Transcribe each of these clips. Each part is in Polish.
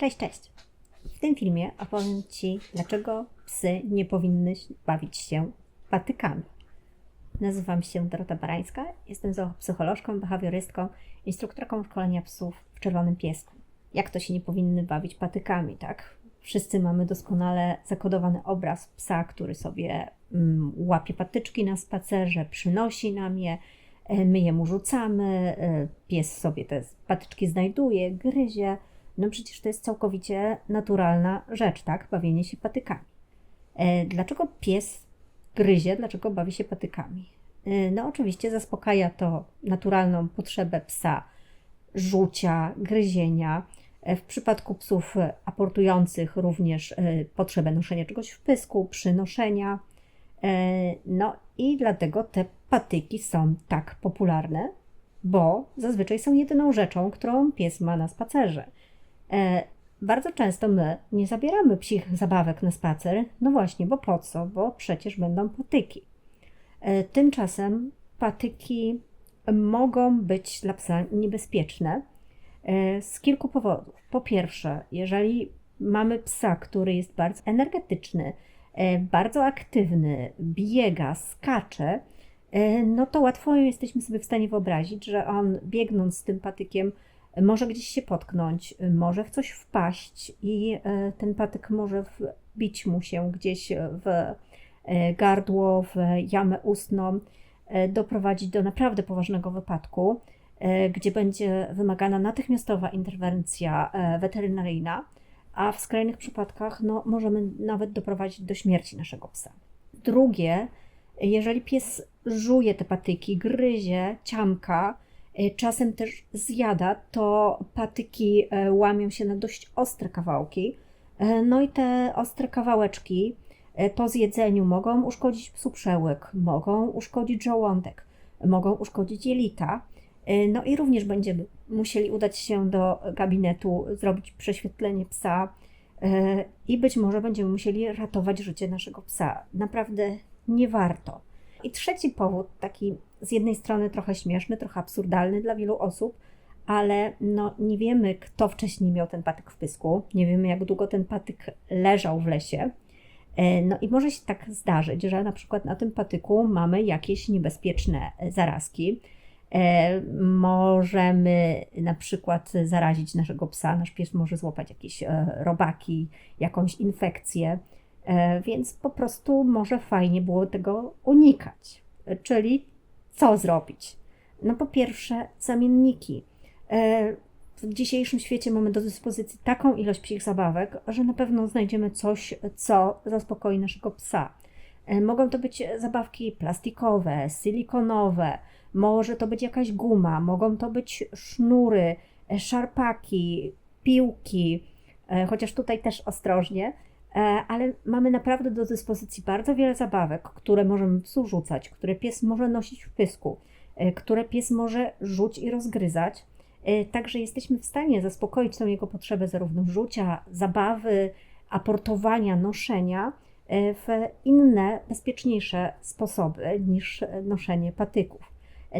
Cześć, cześć. W tym filmie opowiem Ci, dlaczego psy nie powinny bawić się patykami. Nazywam się Dorota Barańska, jestem psycholożką, behawiorystką, instruktorką szkolenia psów w Czerwonym Piesku. Jak to się nie powinny bawić patykami, tak? Wszyscy mamy doskonale zakodowany obraz psa, który sobie mm, łapie patyczki na spacerze, przynosi nam je, e, my je mu rzucamy, e, pies sobie te patyczki znajduje, gryzie, no przecież to jest całkowicie naturalna rzecz, tak? Bawienie się patykami. E, dlaczego pies gryzie? Dlaczego bawi się patykami? E, no oczywiście zaspokaja to naturalną potrzebę psa rzucia, gryzienia. E, w przypadku psów aportujących również potrzebę noszenia czegoś w pysku, przynoszenia. No i dlatego te patyki są tak popularne, bo zazwyczaj są jedyną rzeczą, którą pies ma na spacerze. E, bardzo często my nie zabieramy psich zabawek na spacer, no właśnie, bo po co? Bo przecież będą patyki. E, tymczasem patyki mogą być dla psa niebezpieczne e, z kilku powodów. Po pierwsze, jeżeli mamy psa, który jest bardzo energetyczny, bardzo aktywny, biega, skacze, no to łatwo jesteśmy sobie w stanie wyobrazić, że on biegnąc z tym patykiem może gdzieś się potknąć, może w coś wpaść i e, ten patyk może wbić mu się gdzieś w e, gardło, w jamę ustną, e, doprowadzić do naprawdę poważnego wypadku, gdzie będzie wymagana natychmiastowa interwencja weterynaryjna, a w skrajnych przypadkach no, możemy nawet doprowadzić do śmierci naszego psa. Drugie, jeżeli pies żuje te patyki, gryzie, ciamka, czasem też zjada, to patyki e, łamią się na dość ostre kawałki. E, no i te ostre kawałeczki po zjedzeniu mogą uszkodzić psu przełyk, mogą uszkodzić żołądek, mogą uszkodzić jelita. No i również będziemy musieli udać się do gabinetu, zrobić prześwietlenie psa i być może będziemy musieli ratować życie naszego psa. Naprawdę nie warto. I trzeci powód, taki z jednej strony trochę śmieszny, trochę absurdalny dla wielu osób, ale no, nie wiemy, kto wcześniej miał ten patyk w pysku, nie wiemy, jak długo ten patyk leżał w lesie. E, no i może się tak zdarzyć, że na przykład na tym patyku mamy jakieś niebezpieczne zarazki. E, możemy na przykład zarazić naszego psa, nasz pies może złapać jakieś e, robaki, jakąś infekcję. E, więc po prostu może fajnie było tego unikać. Czyli co zrobić? No po pierwsze, zamienniki. E, w dzisiejszym świecie mamy do dyspozycji taką ilość psich zabawek, że na pewno znajdziemy coś, co zaspokoi naszego psa. E, mogą to być zabawki plastikowe, silikonowe, może to być jakaś guma, mogą to być sznury, szarpaki, piłki, chociaż tutaj też ostrożnie, E, ale mamy naprawdę do dyspozycji bardzo wiele zabawek, które możemy psu rzucać, które pies może nosić w pysku, e, które pies może rzuć i rozgryzać. E, także jesteśmy w stanie zaspokoić tą jego potrzebę zarówno rzucia, zabawy, aportowania, noszenia w inne, bezpieczniejsze sposoby niż noszenie patyków.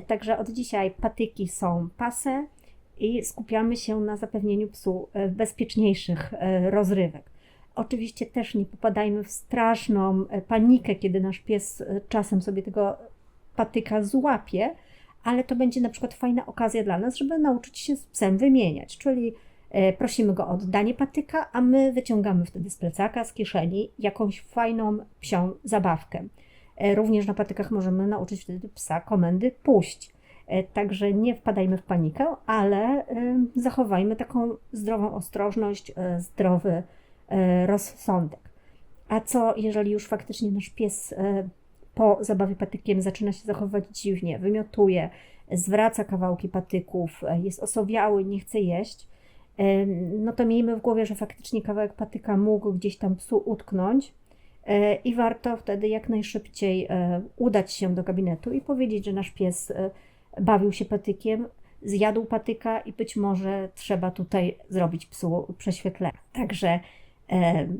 Także od dzisiaj patyki są pase i skupiamy się na zapewnieniu psu bezpieczniejszych rozrywek. Oczywiście też nie popadajmy w straszną e, panikę, kiedy nasz pies e, czasem sobie tego patyka złapie, ale to będzie na przykład fajna okazja dla nas, żeby nauczyć się z psem wymieniać, czyli e, prosimy go o oddanie patyka, a my wyciągamy wtedy z plecaka, z kieszeni jakąś fajną psią zabawkę. Również na patykach możemy nauczyć wtedy psa komendy puść. Także nie wpadajmy w panikę, ale zachowajmy taką zdrową ostrożność, zdrowy rozsądek. A co, jeżeli już faktycznie nasz pies e, po zabawie patykiem zaczyna się zachowywać dziwnie, wymiotuje, zwraca kawałki patyków, e, jest osowiały, nie chce jeść, no to miejmy w głowie, że faktycznie kawałek patyka mógł gdzieś tam psu utknąć i warto wtedy jak najszybciej udać się do gabinetu i powiedzieć, że nasz pies bawił się patykiem, zjadł patyka i być może trzeba tutaj zrobić psu prześwietlenie. Także E,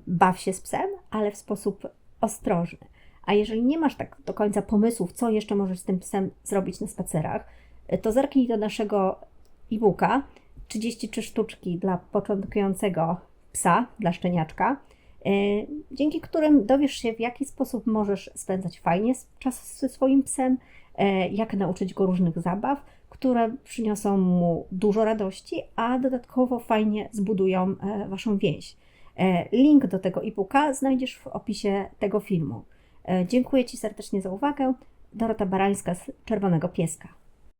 baw się z psem, ale w sposób ostrożny. A jeżeli nie masz tak do końca pomysłów, co jeszcze możesz z tym psem zrobić na spacerach, e, to zerknij do naszego e-booka 33 sztuczki dla początkującego psa dla szczeniaczka, e, dzięki którym dowiesz się, w jaki sposób możesz spędzać fajnie czas ze swoim psem, e, jak nauczyć go różnych zabaw, które przyniosą mu dużo radości, a dodatkowo fajnie zbudują e, Waszą więź. E, Link do tego e-booka znajdziesz w opisie tego filmu. E, Dziękuję Ci serdecznie za uwagę. Dorota Barańska z Czerwonego Pieska.